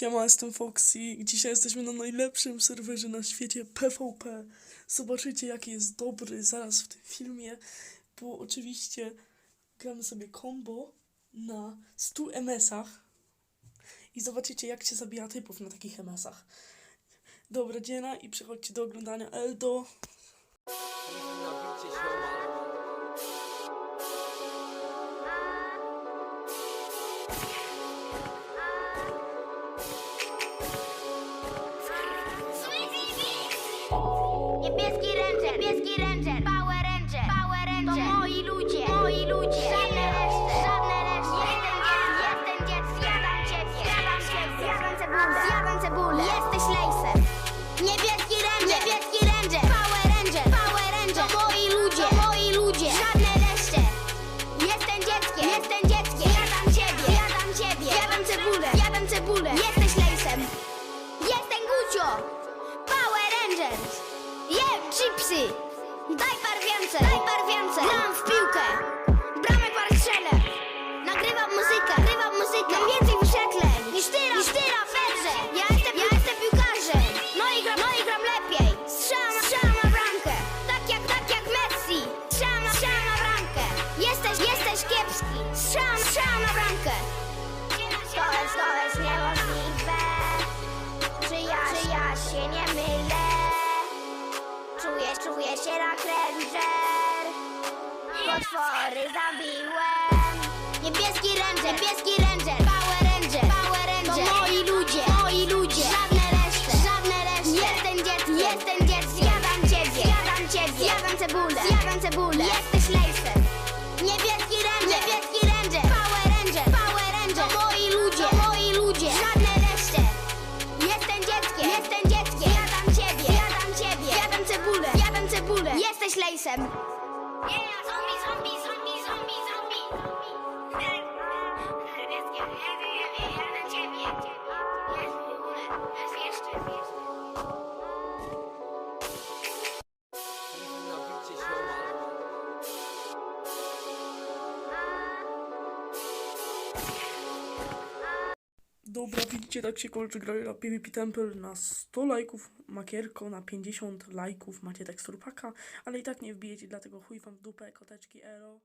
Siema, jestem Foxy dzisiaj jesteśmy na najlepszym serwerze na świecie PvP. Zobaczycie jaki jest dobry zaraz w tym filmie, bo oczywiście gramy sobie combo na 100 MS-ach i zobaczycie jak się zabija typów na takich MS-ach. Dobra dziena i przechodźcie do oglądania Eldo. Niebieski ranger, niebieski ranger, power ranger, power ranger. To moi ludzie, moi ludzie. Żadne reszty, żadne reszty. Jestem dzieckiem, jestem dzieckiem. Zjadam ciebie, zjadam ciebie. Zjadam cebulę, zjadam cebulę. Jesteś lejsem. Niebieski ranger, niebieski ranger, power ranger, power ranger. To moi ludzie, to moi ludzie. Żadne reszty. Jestem dzieckiem, jestem dzieckiem. Zjadam ciebie, zjadam ciebie. Zjadam cebulę, zjadam cebulę. Jesteś lejsem. Jestem Gucio! Power Rangers! Daj par więcej! Daj par więcej! Gram w piłkę! Bramę par strzelę! Nagrywam muzykę! Nagrywam muzykę! Mam więcej wyświetleń niż ty, niż ty raperze! Ja jestem, ja jestem piłkarzem! No i gram, no i gram lepiej! Strzelam, strzelam na bramkę! Tak jak, tak jak Messi! Strzelam, strzelam na bramkę! Jesteś, jesteś kiepski! Strzelam, strzelam na bramkę! To jest Czuję, czuję się jak ranger. Potwory zabiłem. Niebieski ranger, niebieski ranger. Power ranger, power ranger. To moi ludzie, moi ludzie. Żadne reszty, żadne reszty. Jestem dzieckiem, jestem dzieckiem. Zjadam ciebie, zjadam ciebie. Zjadam cebulę, zjadam cebulę. Jesteś lejsem Jesteś lejsem. Yeah, zombie, zombie, zombie, Dobra, widzicie, tak się kończy gra na PvP Temple na 100 lajków, makierko na 50 lajków macie tekstur paka, ale i tak nie wbijecie, dlatego chuj wam w dupę, koteczki, elo.